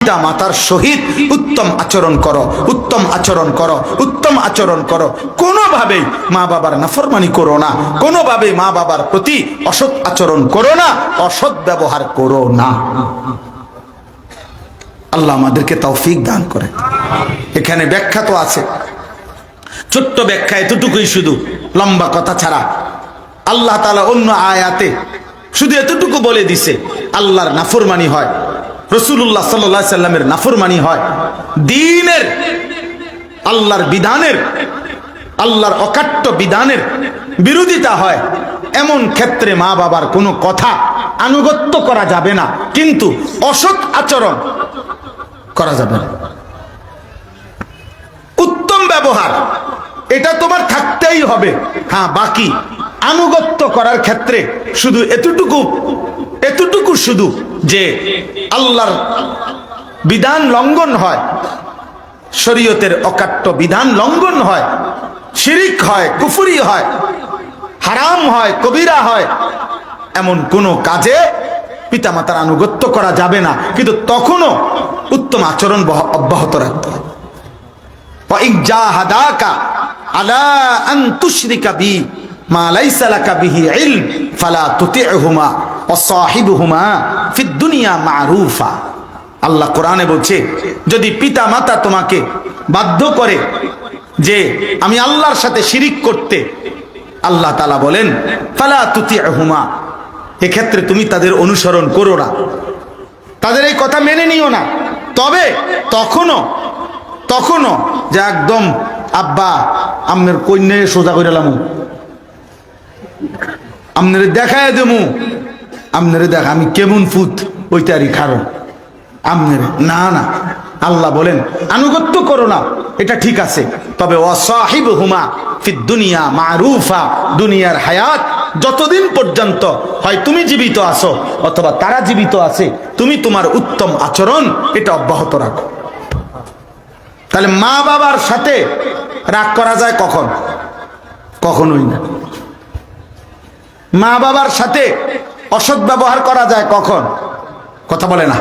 পিতা মাতার সহিত উত্তম আচরণ করো, উত্তম আচরণ করো, উত্তম আচরণ করো। কোনোভাবেই মা বাবার নাফরমানি করো না, কোনোভাবেই মা বাবার প্রতি অসৎ আচরণ করো না, অসৎ ব্যবহার করো না। আল্লাহ আমাদেরকে তৌফিক দান করে। এখানে ব্যাখ্যা তো আছে। ছোট্ট ব্যাখ্যা এতটুকুই শুধু, লম্বা কথা ছাড়া। আল্লাহ তালা অন্য আয়াতে শুধু এতটুকু বলে দিছে, আল্লাহর নাফরমানি হয়। রসুল্লাহ সাল্লা সাল্লামের নাফরমানি হয়। দিনের, আল্লাহর বিধানের, আল্লাহর অকাট্য বিধানের বিরোধিতা হয়। এমন ক্ষেত্রে মা বাবার কোনো কথা আনুগত্য করা যাবে না, কিন্তু অসৎ আচরণ করা যাবে না। উত্তম ব্যবহার, এটা তোমার থাকতেই হবে। হ্যাঁ বাকি আনুগত্য করার ক্ষেত্রে শুধু এতটুকু এতটুকু শুধু যে আল্লাহর বিধান লঙ্ঘন হয়, শরীয়তের অকাট্য বিধান লঙ্ঘন হয়, শিরিক হয়, কুফুরি হয়, হারাম হয়, কবিরা হয়, এমন কোনো কাজে পিতা মাতার আনুগত্য করা যাবে না। কিন্তু তখনও উত্তম আচরণ অব্যাহত রাখতে হবে ফিদ্দুনিয়া মারুফা। আল্লাহ কোরআনে বলছে, যদি পিতা মাতা তোমাকে বাধ্য করে যে আমি আল্লাহর সাথে শিরিক করতে, আল্লাহ তালা বলেন, ফালা তুতি হুমা এক্ষেত্রে তুমি তাদের অনুসরণ করো না। তাদের এই কথা মেনে নিও না। তবে তখনও তখনও যে একদম, আব্বা আমের কন্যা সোজা করে লামু। দেখায় দেমু। আপনারে দেখ, আমি কেমন ফুত ওইটারই কারণ। আপনারে না না, আল্লাহ বলেন, আনুগত্য করো না, এটা ঠিক আছে। তবে অসাহিব হুমা ফি দুনিয়া মারুফা, দুনিয়ার হায়াত যতদিন পর্যন্ত হয় তুমি জীবিত আছো, অথবা তারা জীবিত আছে, তুমি তোমার উত্তম আচরণ এটা অব্যাহত রাখো। তাহলে মা বাবার সাথে রাগ করা যায় কখন? কখনোই না। মা বাবার সাথে অসৎ ব্যবহার করা যায় কখন? কথা বলে না।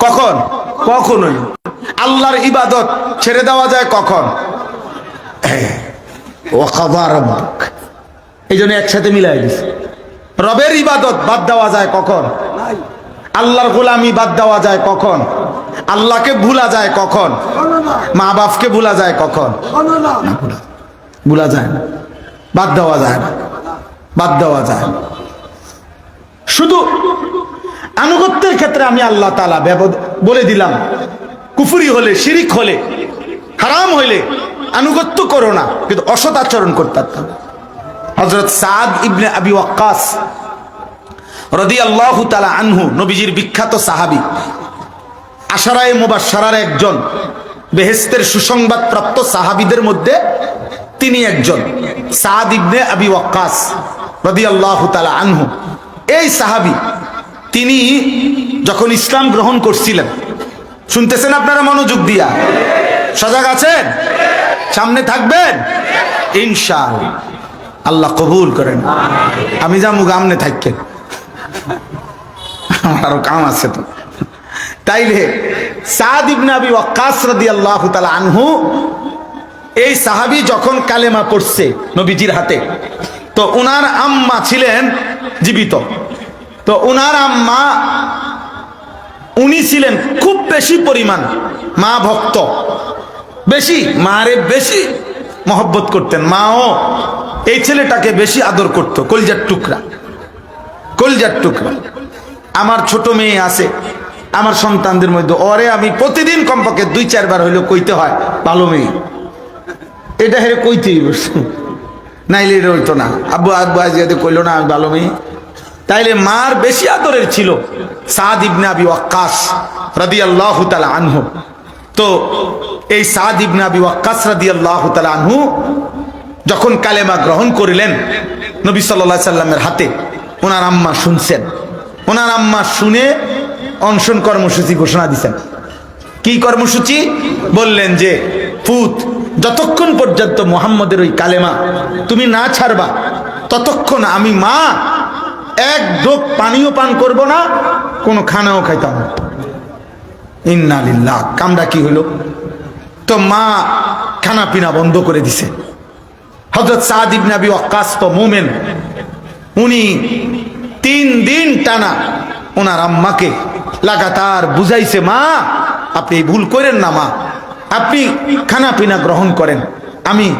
কখন? কখনোই। আল্লাহর ইবাদত ছেড়ে দেওয়া যায় কখন? এই জন্য একসাথে মিলাই দিছে রবের ইবাদত বাদ দেওয়া যায় কখন? আল্লাহর গোলামি বাদ দেওয়া যায় কখন? আল্লাহকে ভুলা যায় কখন? মা বাপকে ভুলা যায় কখন? ভুলা যায় না। বাদ দেওয়া যায় না। বাদ দেওয়া যায় না। শুধু আনুগত্যের ক্ষেত্রে আমি আল্লাহ তালা বলে দিলাম। কুফুরি হলে, শিরিক হলে, হারাম হইলে আনুগত্য করো না, কিন্তু অসৎ আচরণ করতে হজরত সাদ ইবনে আবি ওয়াক্কাস রদি আল্লাহ তালা আনহু, নবীজির বিখ্যাত সাহাবি, আশারায় মুবাসারার একজন বেহেস্তের সুসংবাদ প্রাপ্ত সাহাবিদের মধ্যে তিনি একজন। সাদ ইবনে আবি ওয়াক্কাস রদি আল্লাহ তালা আনহু। এই সাহাবি, তিনি যখন ইসলাম গ্রহণ করছিলেন, শুনতেছেন আপনারা মনোযোগ দিয়া? সজাগ আছেন? সামনে থাকবেন? ইনশাল আল্লাহ কবুল করেন। আমি যা মুখ আমনে থাকেন আরও কাম আছে তো। তাইলে সাদ আনহু, এই সাহাবী যখন কালেমা পড়ছে নবীজির হাতে, তো উনার আম্মা ছিলেন জীবিত। তো উনার আম্মা, উনি ছিলেন খুব বেশি পরিমাণ মা ভক্ত। বেশি, মারে বেশি মহব্বত করতেন। মাও এই ছেলেটাকে বেশি আদর করতো, কলজার টুকরা। কলজার টুকরা। আমার ছোট মেয়ে আছে, আমার সন্তানদের মধ্যে। ওরে আমি প্রতিদিন কমপক্ষে দুই, চারবার হইলেও কইতে হয়, ভালো মেয়ে। এটা হেরে কইতেই বসে নাইলে হইতো না। আব্বু আব্বু আজিয়াতে কইলো না, আমি ভালো মেয়ে। তাইলে মার বেশি আদরের ছিল সাদ ইবনে আবি ওয়াক্কাস রাদিয়াল্লাহু তাআলা আনহু। তো এই সাদ ইবনে আবি ওয়াক্কাস রাদিয়াল্লাহু তাআলা আনহু যখন কালেমা গ্রহণ করিলেন নবী সাল্লাল্লাহু সাল্লামের হাতে, ওনার আম্মা শুনছেন। ওনার আম্মা শুনে অনশন কর্মসূচি ঘোষণা দিছেন। কি কর্মসূচি? বললেন যে ফুত যতক্ষণ পর্যন্ত মোহাম্মদের ওই কালেমা তুমি না ছাড়বা, ততক্ষণ আমি মা, এক ডোক পানিও পান করব না, কোনো খানাও খাইতাম না। ইন্নালিল্লাহ কামটা কি হইল? তো মা খানা পিনা বন্ধ করে দিছে। হজরত সাদ নাবি আবি ওয়াক্কাস তো মোমেন। উনি তিন দিন টানা ওনার আম্মাকে লাগাতার বুঝাইছে, মা, আপনি ভুল করেন না মা। আপনি খানা পিনা গ্রহণ করেন। আমি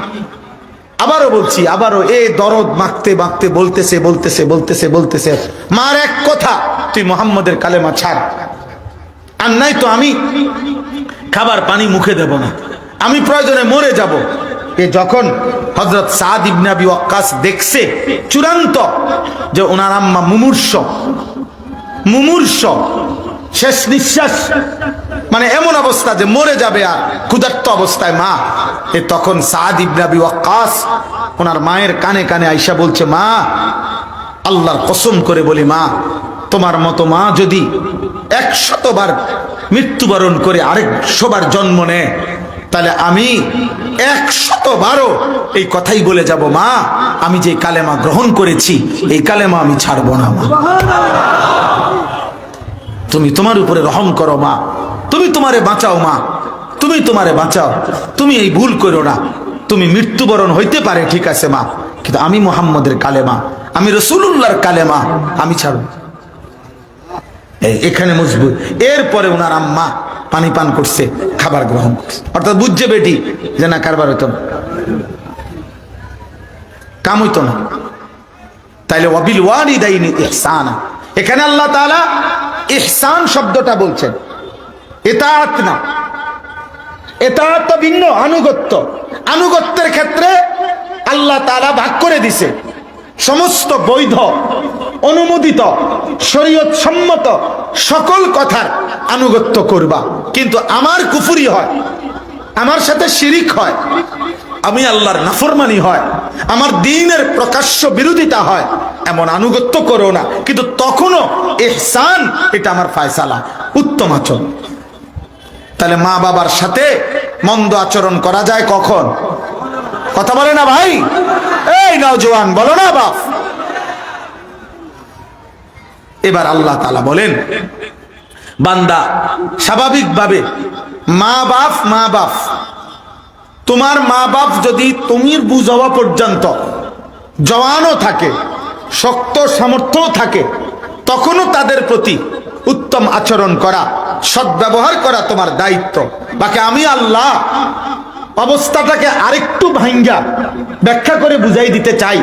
আবারও বলছি, আবারও এ দরদ মাখতে মাখতে বলতেছে বলতেছে বলতেছে বলতেছে। মার এক কথা, তুই মোহাম্মদের কালেমা ছাড়। আর নাই তো আমি খাবার পানি মুখে দেব না। আমি প্রয়োজনে মরে যাব। এ যখন হজরত সাদ ইবনে আবি ওয়াক্কাস দেখছে চূড়ান্ত যে ওনার আম্মা মুমূর্ষ মুমূর্ষ, শেষ নিঃশ্বাস মানে এমন অবস্থা যে মরে যাবে আর ক্ষুধার্ত অবস্থায় মা। এ তখন সাদ ইবনে আবি ওয়াক্কাস ওনার মায়ের কানে কানে আইসা বলছে, মা, আল্লাহর কসম করে বলি মা, তোমার মতো মা যদি একশতবার মৃত্যুবরণ করে আরেকশোবার জন্ম নেয়, তাহলে আমি একশতবারও এই কথাই বলে যাব, মা, আমি যে কালেমা গ্রহণ করেছি, এই কালেমা আমি ছাড়বো না, মা। তুমি তোমার উপরে রহম করো, মা। তুমি তোমারে বাঁচাও, মা। তুমি তোমারে বাঁচাও। তুমি এই ভুল করো না। তুমি মৃত্যুবরণ হইতে পারে, ঠিক আছে, মা। কিন্তু আমি মোহাম্মদের কালেমা আমি রসুল্লাহর কালেমা আমি ছাড়ব এখানে মজবুত। এরপরে ওনার আম্মা পানি পান করছে, খাবার গ্রহণ করছে। অর্থাৎ বুঝছে বেটি যে, না, কারবার হইতো না। কাম হইতো না। তাইলে অবিল ওয়ানি দেয়নি ইহসান। এখানে আল্লাহ তাআলা ইহসান শব্দটা বলছেন। এতাত না। এতাত ভিন্ন, আনুগত্য। আনুগত্যের ক্ষেত্রে আল্লাহ তাআলা ভাগ করে দিছে। সমস্ত বৈধ, অনুমোদিত, শরীয়ত সম্মত সকল কথার আনুগত্য করবা। কিন্তু আমার কুফুরি হয়, আমার সাথে শিরিক হয়, আমি আল্লাহর নাফরমানি হয়, আমার দিনের প্রকাশ্য বিরোধিতা হয়, এমন আনুগত্য করো না। কিন্তু তখনও এহসান, এটা আমার ফায়সালা। উত্তম আচরণ। তাহলে মা বাবার সাথে মন্দ আচরণ করা যায় কখন? কথা বলে না ভাই? এই নওজোয়ান বলো না বাপ। এবার আল্লাহ তালা বলেন, বান্দা, স্বাভাবিকভাবে মা বাপ মা বাপ, তোমার মা বাপ যদি তুমি বুঝ হওয়া পর্যন্ত জওয়ানও থাকে, শক্ত সামর্থ্যও থাকে, তখনও তাদের প্রতি উত্তম আচরণ করা সদ্ব্যবহার করা তোমার দায়িত্ব। বাকি আমি আল্লাহ অবস্থাটাকে আরেকটু ভাঙ্গা ব্যাখ্যা করে বুঝাই দিতে চাই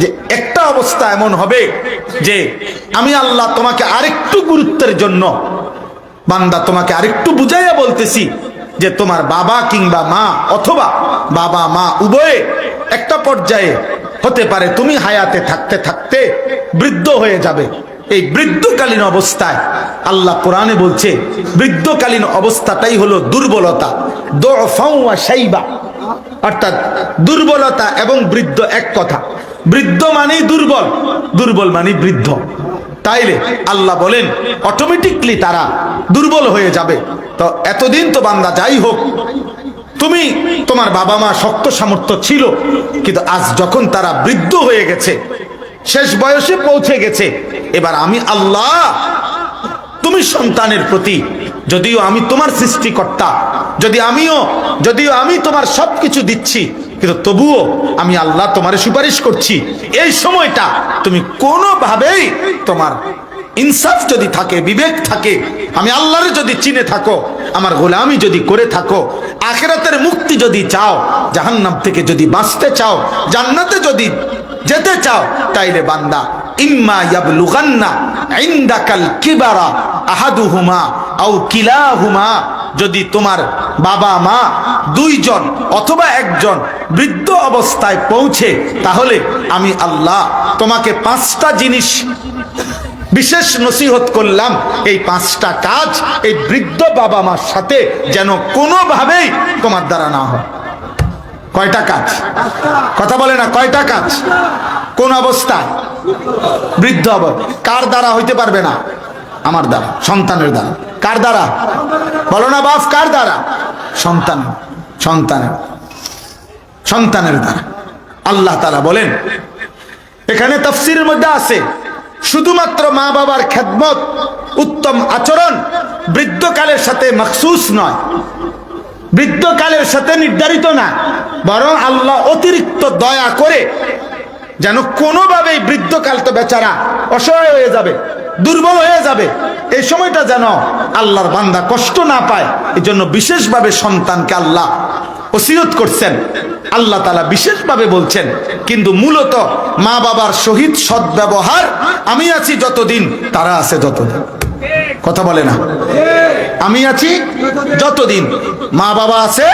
যে একটা অবস্থা এমন হবে যে আমি আল্লাহ তোমাকে আরেকটু গুরুত্বের জন্য, বান্দা তোমাকে আরেকটু বুঝাইয়া বলতেছি যে তোমার বাবা কিংবা মা অথবা বাবা, মা উভয়ে একটা পর্যায়ে হতে পারে। তুমি হায়াতে থাকতে থাকতে বৃদ্ধ হয়ে যাবে। এই বৃদ্ধকালীন অবস্থায় আল্লাহ কোরআনে বলছে, বৃদ্ধকালীন অবস্থাটাই হলো দুর্বলতা সাইবা অর্থাৎ দুর্বলতা এবং বৃদ্ধ এক কথা। বৃদ্ধ মানেই দুর্বল দুর্বল মানে বৃদ্ধ। তাইলে আল্লাহ বলেন অটোমেটিকলি তারা দুর্বল হয়ে যাবে। তো এতদিন তো বান্দা যাই হোক, তুমি, তোমার বাবা মা শক্ত সামর্থ্য ছিল, কিন্তু আজ যখন তারা বৃদ্ধ হয়ে গেছে শেষ বয়সে পৌঁছে গেছে। এবার আমি আল্লাহ, তুমি সন্তানের প্রতি, যদিও আমি তোমার সৃষ্টিকর্তা, যদি আমিও, যদিও আমি তোমার সবকিছু দিচ্ছি, কিন্তু তবুও আমি আল্লাহ তোমার সুপারিশ করছি। এই সময়টা তুমি কোনোভাবেই তোমার ইনসাফ যদি থাকে, বিবেক থাকে, আমি আল্লাহর যদি চিনে থাকো, আমার গোলামি যদি করে থাকো, আখেরাতের মুক্তি যদি চাও, জাহান্নাম থেকে যদি বাঁচতে চাও, জান্নাতে যদি যেতে চাও, তাইলে বান্দা, ইম্মা ইয়াবলুগান্না ইনদাকাল কিবারা আহাদুহুমা আও কিলাহুমা। যদি তোমার বাবা মা দুইজন অথবা একজন বৃদ্ধ অবস্থায় পৌঁছে, তাহলে আমি আল্লাহ তোমাকে পাঁচটা জিনিস বিশেষ নসিহত করলাম। এই পাঁচটা কাজ এই বৃদ্ধ বাবা মার সাথে যেন কোনোভাবেই তোমার দ্বারা না হয়। কয়টা কাজ? কথা বলে না, কয়টা কাজ? কোন অবস্থায়? বৃদ্ধ অব কার দ্বারা হইতে পারবে না? আমার দ্বারা, সন্তানের দ্বারা। কার দ্বারা? বলো না বাপ, কার দ্বারা? সন্তান সন্তানের সন্তানের দ্বারা। আল্লাহ তালা বলেন, এখানে তফসিরের মধ্যে আছে, শুধুমাত্র মা বাবার খেদমত উত্তম আচরণ বৃদ্ধকালের সাথে মখসুস নয়। বৃদ্ধকালের সাথে নির্ধারিত না, বরং আল্লাহ অতিরিক্ত দয়া করে যেন কোনোভাবেই বৃদ্ধকাল তো বেচারা অসহায় হয়ে যাবে, দুর্বল হয়ে যাবে। এই সময়টা যেন আল্লাহর বান্দা কষ্ট না পায় এই জন্য বিশেষভাবে সন্তানকে আল্লাহ ওসিয়ত করছেন। আল্লাহ তালা বিশেষভাবে বলছেন, কিন্তু মূলত মা বাবার সহিত সদ্ব্যবহার আমি আছি যতদিন, তারা আছে যতদিন কথা বলে না। আমি আছি যতদিন মা বাবা আছে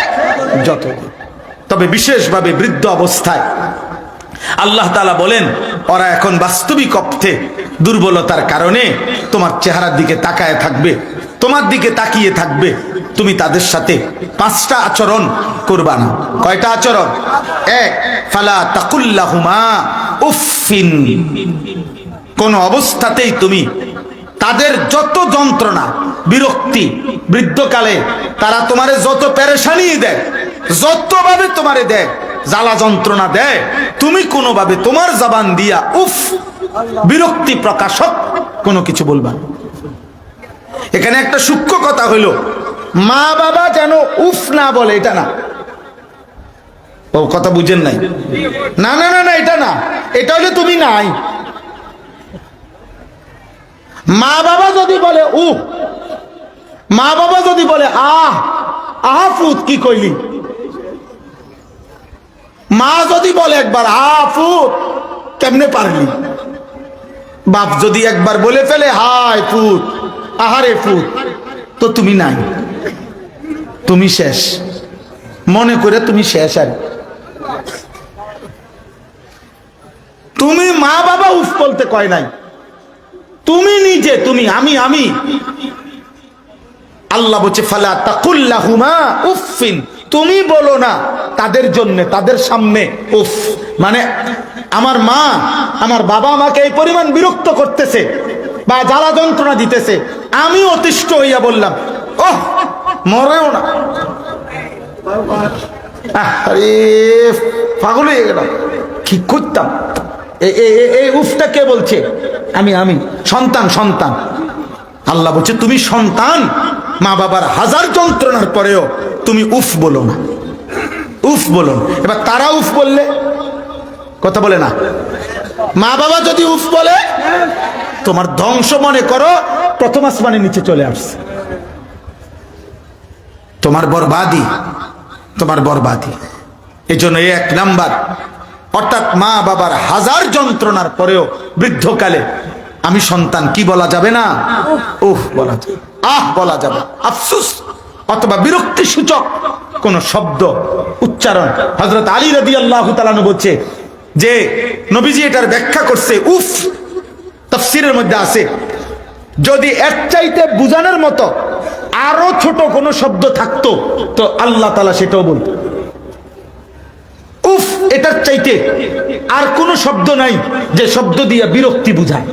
যতদিন। তবে বিশেষভাবে বৃদ্ধ অবস্থায় আল্লাহ তালা বলেন, ওরা এখন বাস্তবিক অর্থে দুর্বলতার কারণে তোমার চেহারার দিকে তাকায় থাকবে, তোমার দিকে তাকিয়ে থাকবে, তুমি তাদের সাথে পাঁচটা আচরণ করবা না। কয়টা আচরণ? এক, ফালা তাকুল্লাহুমা উফিন কোন অবস্থাতেই তুমি তাদের যত যন্ত্রণা, বিরক্তি বৃদ্ধকালে, তারা তোমারে যত পেরেশানি দেয়, যতভাবে তোমারে দেয়, জ্বালা যন্ত্রণা দেয়, তুমি কোনোভাবে তোমার জবান দিয়া উফ, বিরক্তি প্রকাশক কোনো কিছু বলবা এখানে একটা সূক্ষ্ম কথা হইল, মা বাবা যেন উফ না বলে, এটা না। ও কথা বুঝেন নাই? না না না না, এটা না। এটা হলে তুমি নাই। মা বাবা যদি বলে উফ মা বাবা যদি বলে, আহ, আহা ফুত, কি কইলি? মা যদি বলে একবার, আহ ফুত, কেমনে পারলি? বাপ যদি একবার বলে ফেলে, হায় ফুত, আহারে ফুত, তো তুমি নাই। তুমি শেষ। মনে করে তুমি শেষ আর তুমি মা বাবা উফ বলতে কয় নাই। তুমি নিজে, তুমি, আমি আমি। আল্লাহ বলছে, ফালা তাকুল্লাহুমা উফিন তুমি বলো না, তাদের জন্য, তাদের সামনে, উফ। মানে আমার মা, আমার বাবা আমাকে এই পরিমাণ বিরক্ত করতেছে বা জ্বালা যন্ত্রণা দিতেছে। আমি অতিষ্ঠ হইয়া বললাম, ওহ, মরেও না। আরে, পাগল হয়ে গেলাম। কি করতাম? এই উফটা কে বলছে? আমি আমি। সন্তান সন্তান। আল্লাহ বলছে, তুমি সন্তান মা বাবার হাজার যন্ত্রণার পরেও তুমি উফ বলো না। উফ বলো এবার তারা উফ বললে? কথা বলে না। মা বাবা যদি উফ বলে, তোমার ধ্বংস মনে করো, প্রথম আসমানের নিচে চলে আসছে। তোমার বরবাদি তোমার বরবাদি। এই জন্য এই এক নাম্বার অর্থাৎ মা বাবার হাজার যন্ত্রণার পরেও বৃদ্ধকালে আমি সন্তান কি বলা যাবে না? উহ বলা যাবে। আহ, বলা যাবে। আফসুস, অথবা বিরক্তি সূচক কোন শব্দ, উচ্চারণ। হজরত আলী রদি আল্লাহ তালানু বলছে যে, নবীজি এটার ব্যাখ্যা করছে, উফ, তফসিরের মধ্যে আছে, যদি এর চাইতে বুঝানোর মতো আরও ছোট কোনো শব্দ থাকতো, তো আল্লাহ তালা সেটাও বলতো উফ এটার চাইতে আর কোনো শব্দ নাই যে শব্দ দিয়ে বিরক্তি বুঝায়।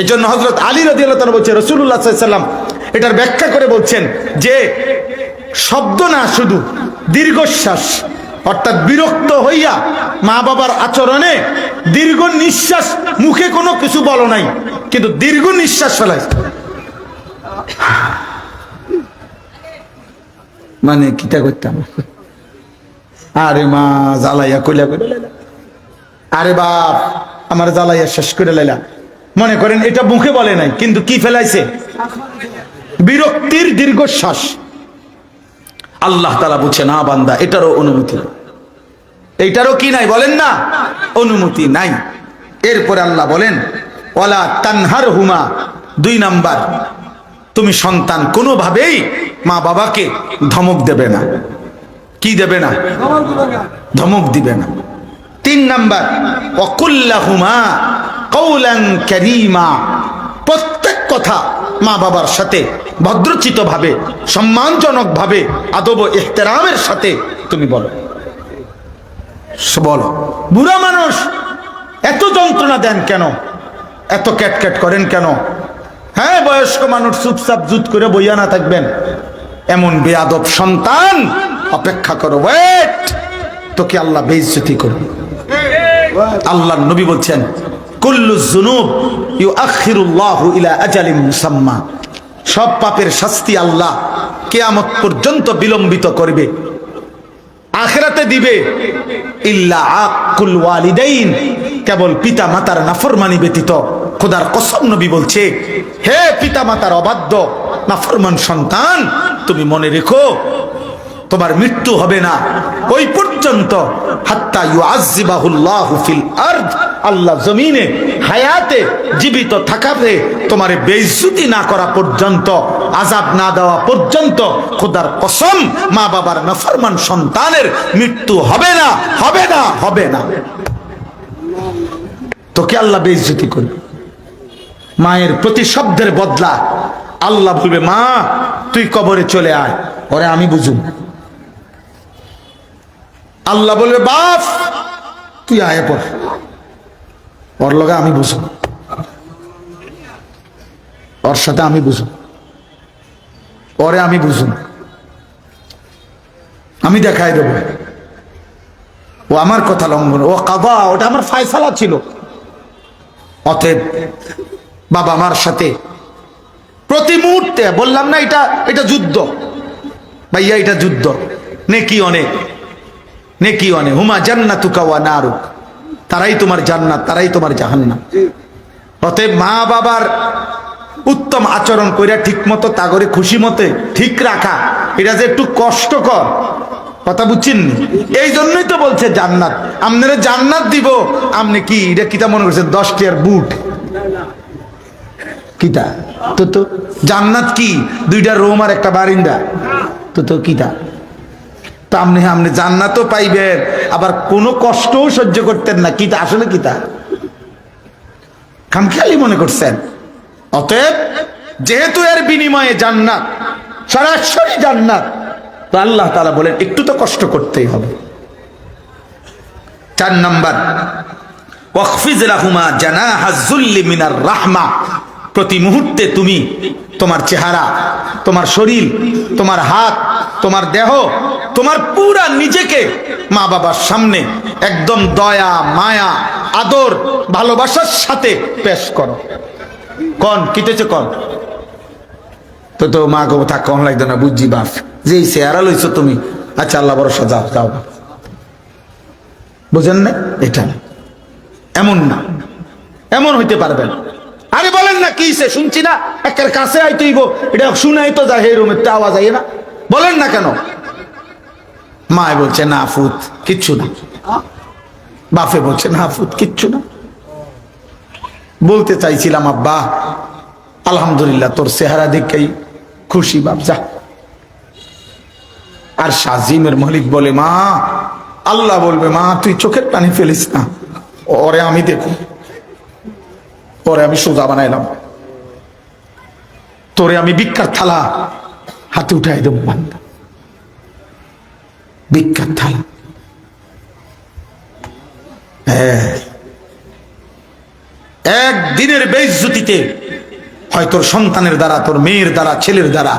এই জন্য হজরত আলী রদি আল্লাহ বলছে রসুল্লাহ সাল্লাম এটার ব্যাখ্যা করে বলছেন যে শব্দ না শুধু দীর্ঘশ্বাস, অর্থাৎ বিরক্ত হইয়া মা বাবার আচরণে দীর্ঘ নিঃশ্বাস মুখে কোনো কিছু বলো নাই, কিন্তু দীর্ঘ নিঃশ্বাস ফেলাই মানে কিতা করতাম? আরে মা, জ্বালাইয়া কইলা করে। আরে বাপ, আমার জ্বালাইয়া শেষ করে লাইলা। মনে করেন এটা মুখে বলে নাই, কিন্তু কি ফেলাইছে? বিরক্তির দীর্ঘশ্বাস। আল্লাহ তালা বুঝছে না বান্দা, এটারও অনুমতি। এইটারও কি নাই বলেন না? অনুমতি নাই। এরপরে আল্লাহ বলেন ওলা তানহার হুমা দুই নাম্বার, তুমি সন্তান কোনোভাবেই মা বাবাকে ধমক দেবে না। কি দেবে না? ধমক দিবে না। তিন নাম্বার অকুল্লাহুমা কৌলান ক্যারিমা প্রত্যেক কথা মা বাবার সাথে ভদ্রচিত ভাবে সম্মানজনক ভাবে আদব এহতেরামের সাথে তুমি বলো। বলো, বুড়া মানুষ এত যন্ত্রণা দেন কেন? এত ক্যাট করেন কেন? হ্যাঁ বয়স্ক মানুষ চুপচাপ জুত করে বইয়া না থাকবেন। এমন বেয়াদব সন্তান অপেক্ষা করো ওয়েট তোকে আল্লাহ বেইজ্জতি করবে আল্লাহ নবী বলছেন, কুল্লু জুনুব ইউ আখিরুল্লাহ ইলা আজালিম মুসাম্মা। সব পাপের শাস্তি আল্লাহ কেয়ামত পর্যন্ত বিলম্বিত করবে। আখেরাতে দিবে, ইল্লা আকুল ওয়ালিদাইন। কেবল পিতা মাতার নাফরমানি ব্যতীত খোদার কসম নবী বলছে, হে পিতা মাতার অবাধ্য নাফরমান সন্তান, তুমি মনে রেখো তোমার মৃত্যু হবে না। ওই পর্যন্ত হাত্তা ইউআযিবাহুল্লাহু ফিল আরদ, আল্লাহ জমিনে, হায়াতে জীবিত থাকাতে তোমারে বেইজ্জতি না করা পর্যন্ত আজাব না দেওয়া পর্যন্ত খোদার কসম মা বাবার নাফরমান সন্তানের মৃত্যু হবে না হবে না হবে না। তোকে আল্লাহ বেইজ্জতি করবে। মায়ের প্রতি শব্দের বদলা। আল্লাহ বলবে, মা, তুই কবরে চলে আয় ওরে আমি বুঝুম। আল্লাহ বলবে, বাপ, তুই আয় পর। ওর লগে আমি বুঝুম ওর সাথে আমি বুঝুম ওরে আমি বুঝুম আমি দেখাই দেব। ও আমার কথা লঙ্ঘন। ও কাবা, ওটা আমার ফায়সালা ছিল। অতএব বাবা মার সাথে প্রতি মুহূর্তে, বললাম না এটা এটা যুদ্ধ। ভাইয়া, এটা যুদ্ধ। নেকি অনেক। নেকি অনেক হুমা জান্নাতুকা ওয়া নারুক। তারাই তোমার জান্নাত, তারাই তোমার জাহান্নাম। অতএব মা বাবার উত্তম আচরণ কইরা ঠিক মতো তাগরে খুশি মতে ঠিক রাখা, এটা যে একটু কষ্টকর, কথা বুঝছেন এই জন্যই তো বলছে জান্নাত। আপনারা জান্নাত দিব, আপনি কি, এটা কিতা মনে করছেন? দশ টিয়ার বুট। কিতা? তো তো, জান্নাত কি? দুইটা রোম আর একটা বারিন্দা। তো তো কিতা? তো আপনি আপনি জান্নাতও পাইবেন, আবার কোনো কষ্টও সহ্য করতেন না। কিতা আসলে কিতা খামখেয়ালি মনে করছেন? অতএব যেহেতু এর বিনিময়ে জান্নাত, সরাসরি জান্নাত, তো আল্লাহ তালা বলেন, একটু তো কষ্ট করতেই হবে। চার নম্বর, ওয়াকফিজ লাহুমা জানাহা যুল্লি মিনার রাহমা। প্রতি মুহূর্তে তুমি তোমার চেহারা, তোমার শরীর, তোমার হাত, তোমার দেহ তোমার পুরা নিজেকে মা বাবার সামনে একদম দয়া, মায়া, আদর, ভালোবাসার সাথে পেশ করো। কন কিতেছে কন? তো তো মা গো, থাক কম লাগতো না, বুঝছি বাপ যেই চেহারা লইছো তুমি আচ্ছা আল্লাহ ভরসা, যাও যাও। বুঝেন না? এটা। এমন না। এমন হইতে পারবে না। আরে বলেন না, কি সে শুনছি না। একের কাছে আইতেইব এটা শুনাই তো যায় হে রুমের তো আওয়াজ আইয়ে না। বলেন না কেন? মায় বলছে, না ফুত, কিচ্ছু না। বাপে বলছে, না ফুত, কিচ্ছু না। বলতে চাইছিলাম, আব্বা, আলহামদুলিল্লাহ, তোর চেহারা দেখেই খুশি, বাপ, যা। আর সাজিমের মালিক বলে, মা, আল্লাহ বলবে, মা, তুই চোখের পানি ফেলিস না। ওরে আমি দেখো ওরে আমি সোজা বানাইলাম। তোরে আমি ভিক্ষার থালা হাতে উঠাই দেবো, বান্দা। ভিক্ষার থালা হ্যাঁ। একদিনের বেইজ্জতিতে হয় তোর সন্তানের দ্বারা, তোর মেয়ের দ্বারা, ছেলের দ্বারা।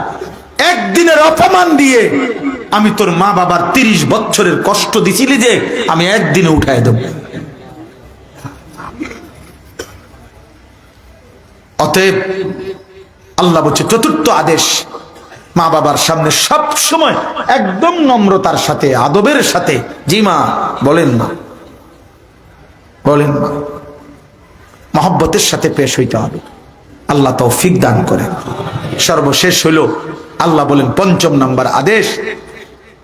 একদিনের অপমান দিয়ে আমি তোর মা বাবার তিরিশ বছরের কষ্ট দিছিলি যে আমি একদিনে উঠায় দেব। অতএব আল্লাহ বলছে, চতুর্থ আদেশ মা বাবার সামনে সব সময় একদম নম্রতার সাথে, আদবের সাথে। জি মা, বলেন মা। বলেন মা। মহব্বতের সাথে পেশ হইতে হবে। আল্লাহ তৌফিক দান করে সর্বশেষ হইল, আল্লাহ বলেন, পঞ্চম নাম্বার আদেশ।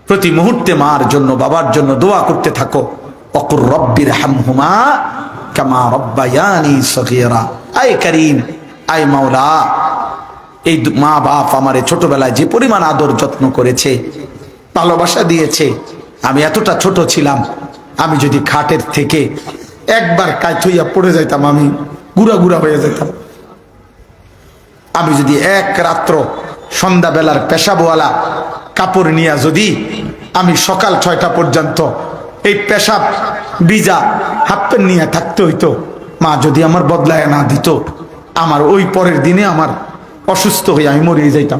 প্রতি মুহূর্তে মার জন্য, বাবার জন্য দোয়া করতে থাকো। অকুর রব্বির হামহুমা কামা রব্বায়ানি সগীরা। আয় করিম, আয় মাওলা। এই মা বাপ আমারে ছোটবেলায় যে পরিমাণ আদর যত্ন করেছে, ভালোবাসা দিয়েছে, আমি এতটা ছোট ছিলাম, আমি যদি খাটের থেকে একবার কাজ হইয়া পড়ে যাইতাম, আমি গুড়া গুড়া হয়ে যেতাম আমি যদি এক রাত্র সন্ধ্যাবেলার পেশাবওয়ালা কাপড় নিয়ে যদি আমি সকাল ছয়টা পর্যন্ত এই পেশাব বিজা হাফ প্যান্ট নিয়ে থাকতে হইতো, মা যদি আমার বদলায় না দিত, আমার ওই পরের দিনে আমার অসুস্থ হয়ে আমি মরিয়ে যাইতাম।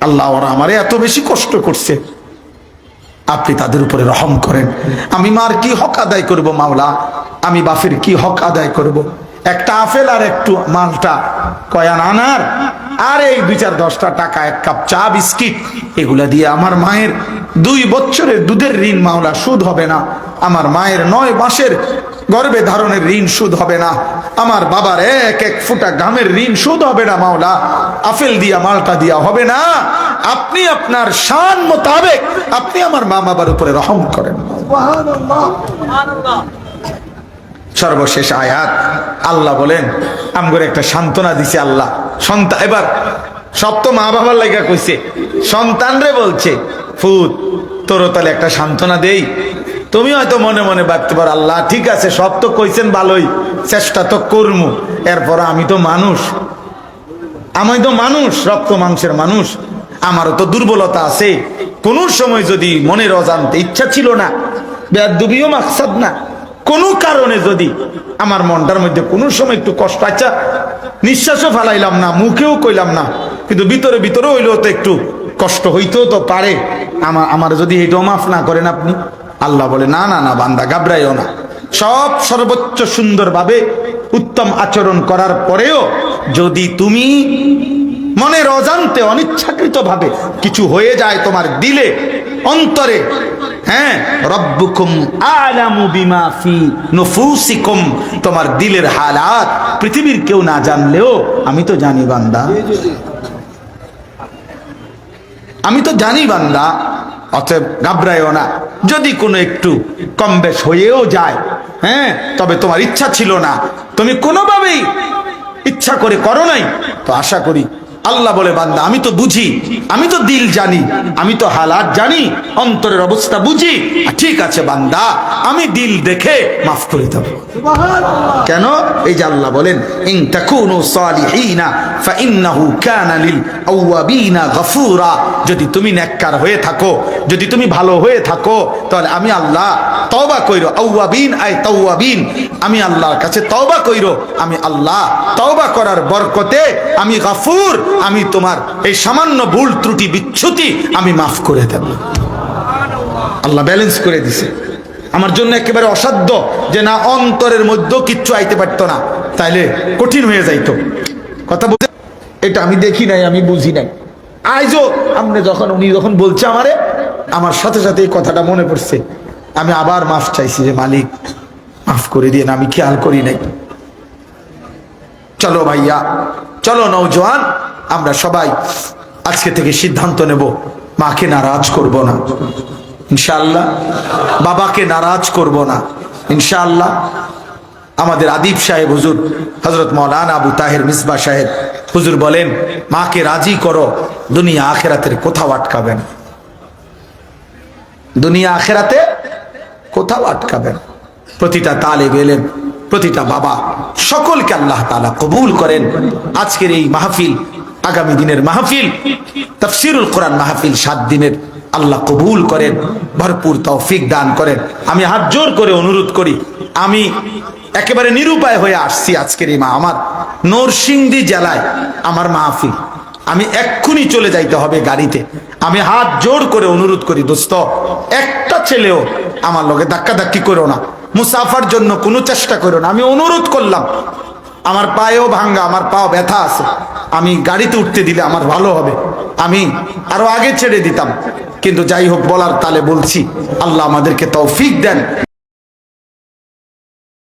আল্লাহ ওরা আমারে এত বেশি কষ্ট করছে। আপনি তাদের উপরে রহম করেন। আমি মার কি হক আদায় করব মাওলা? আমি বাফের কি হক আদায় করব। একটা আফেল আর একটু মালটা। কয়ান আনার আর এই দুই চার দশটা টাকা, এক কাপ চা, বিস্কিট, এগুলা দিয়ে আমার মায়ের দুই বছরের দুধের ঋণ মাওলা সুদ হবে না। আমার মায়ের নয় মাসের গর্ভে ধারণের ঋণ সুদ হবে না। আমার বাবার এক এক ফুটা গামের ঋণ সুদ হবে না মাওলা। আপেল দিয়া, মালটা দিয়া হবে না। আপনি আপনার শান মোতাবেক আপনি আমার মা বাবার উপরে রহম করেন। সর্বশেষ আয়াত। আল্লাহ বলেন আমগরে একটা সান্ত্বনা দিছে আল্লাহ। সন্তান এবার সব তো মা বাবার লাগা কইছে সন্তান রে বলছে, ফুত তোর তাহলে একটা সান্ত্বনা দেই। তুমি হয়তো মনে মনে ভাবতে পারো, আল্লাহ ঠিক আছে, সব তো কইছেন ভালোই, চেষ্টা তো করমু, এরপর আমি তো মানুষ। আমি তো মানুষ, রক্ত মাংসের মানুষ, আমারও তো দুর্বলতা আছে। কোন সময় যদি মনের অজান্তে ইচ্ছা ছিল না বেদুবিও মাকসাদ না। কোনো কারণে যদি আমার মনটার মধ্যে কোনো সময় একটু কষ্ট আচ্ছা নিঃশ্বাসও ফালাইলাম না, মুখেও কইলাম না, কিন্তু ভিতরে ভিতরে হইলেও তো একটু কষ্ট হইতেও তো পারে। আমার আমার যদি এটাও মাফ না করেন আপনি, আল্লাহ বলে, না না না, বান্দা, ঘাবড়াইও না। সব সর্বোচ্চ সুন্দরভাবে উত্তম আচরণ করার পরেও যদি তুমি মনের অজান্তে অনিচ্ছাকৃত ভাবে কিছু হয়ে যায় তোমার দিলে অন্তরে। হ্যাঁ রব্বুকুম আলামু বিমা ফি নুফুসিকুম। তোমার দিলের হালাত পৃথিবীর কেউ না জানলেও আমি তো জানি বান্দা। আমি তো জানি বান্দা, অতএব ঘাবড়াইও না। যদি কোনো একটু কম বেশ হয়েও যায় হ্যাঁ তবে তোমার ইচ্ছা ছিল না। তুমি কোনোভাবেই ইচ্ছা করে করো নাই। তো আশা করি আল্লাহ বলে, বান্দা, আমি তো বুঝি, আমি তো দিল জানি, আমি তো হালাত জানি, অন্তরের অবস্থা বুঝি। ঠিক আছে, বান্দা, আমি দিল দেখে মাফ করে দেব। কেন? এই যে আল্লাহ বলেন, ইন তাকুনু সালিহিনা ফাইন্নাহু কানা লিল আওয়াবিনা গফুরা। যদি তুমি নেককার হয়ে থাকো, যদি তুমি ভালো হয়ে থাকো, তাহলে আমি আল্লাহ তওবা কইরো আওয়াবিন আই তাওয়াবিন। আমি আল্লাহর কাছে তওবা কইরো, আমি আল্লাহ তওবা করার বরকতে আমি গফুর আমি তোমার এই সামান্য ভুল ত্রুটি বিচ্ছুতি আমি মাফ করে দেব। আল্লাহ ব্যালেন্স করে দিছে। আমার জন্য একেবারে অসাধ্য যে না অন্তরের মধ্যেও কিচ্ছু আইতে পারতো না। তাইলে কঠিন হয়ে যাইতো। কথা বলতে এটা আমি দেখি নাই, আমি বুঝি নাই। আইজও আপনি যখন, উনি যখন বলছে আমারে, আমার সাথে সাথে এই কথাটা মনে পড়ছে। আমি আবার মাফ চাইছি যে, মালিক, মাফ করে দিয়ে আমি খেয়াল করি নাই। চলো ভাইয়া চলো নৌজওয়ান আমরা সবাই আজকে থেকে সিদ্ধান্ত নেব, মাকে নারাজ করব না। ইনশাল্লাহ বাবাকে নারাজ করব না। ইনশাআল্লাহ, আমাদের আদিব সাহেব হুজুর হজরত মৌলানা আবু তাহের মিসবা সাহেব হুজুর বলেন, মাকে রাজি করো, দুনিয়া আখেরাতের কোথাও আটকাবেন দুনিয়া আখেরাতে কোথাও আটকাবেন প্রতিটা তালে গেলেন প্রতিটা বাবা সকলকে আল্লাহ তালা কবুল করেন। আজকের এই মাহফিল, আগামী দিনের মাহফিল, তফসিরুল কোরআন মাহফিল সাত দিনের আল্লাহ কবুল করেন, ভরপুর তৌফিক দান করেন। আমি হাত জোর করে অনুরোধ করি, আমি একেবারে নিরুপায় হয়ে আসছি আজকের এই মা, আমার নরসিংদী জেলায় আমার মাহফিল। আমি এক্ষুনি চলে যাইতে হবে গাড়িতে। আমি হাত জোর করে অনুরোধ করি, দোস্ত, একটা ছেলেও আমার লগে ধাক্কা ধাক্কি করো না। মুসাফার জন্য কোনো চেষ্টা করো না। আমি অনুরোধ করলাম, আমার পায়েও ভাঙ্গা, আমার পাও ব্যথা আছে। আমি গাড়িতে উঠতে দিলে আমার ভালো হবে। আমি আরও আগে ছেড়ে দিতাম। কিন্তু যাই হোক, বলার তালে বলছি, আল্লাহ আমাদেরকে তৌফিক দেন।